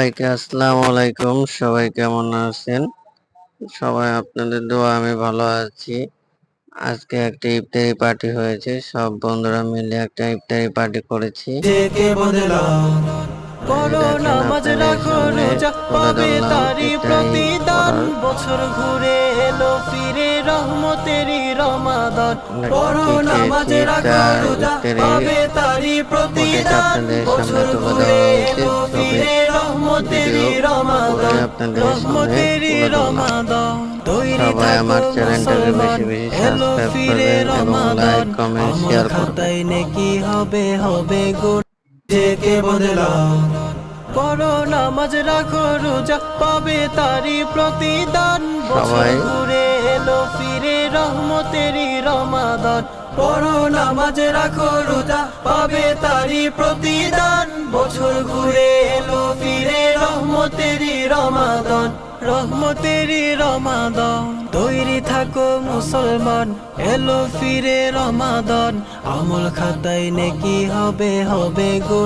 সবাইকে আসসালামু আলাইকুম। সবাই কেমন আছেন? সবাই আপনাদের দোয়া আমি ভালো আছি। আজকে একটা ইফতারি পার্টি হয়েছে। সব বন্ধুরা মিলে একটা ইফতারি পার্টি করেছি। আপনাদের। বছর ঘুরে এলো ফিরে রহমতেরই রমাদান। আমরা করো কি নামাজ খেয়েছি রাখো রোজা পাবে তারি প্রতিদান। বছর ঘুরে দেওয়া হয়েছে। এলো ফিরে রহমতেরই ভিডিও আপনাদের সামনে রহমতেরই তুলে ধরলাম। রমাদান তৈরি সবাই আমার চ্যানেলটাকে বেশি বেশি সাবস্ক্রাইব করবেন এবং লাইক কমেন্ট শেয়ার করবেন। খাতায় হবে হবে গুণ বদলাও। করো নামাজ রাখো রোজা পাবে তারি প্রতিদান। সবাই ঘুরে এলো ফিরে রহমতেরই রমাদান। করো নামাজ রাখো রোজা পাবে তারি প্রতিদান। বছর ঘুরে রমাদান রহমতেরই রমাদন। তৈরি থাকো মুসলমান, এলো ফিরে রমাদন। আমল খাতায় নেকি হবে হবে গুণ।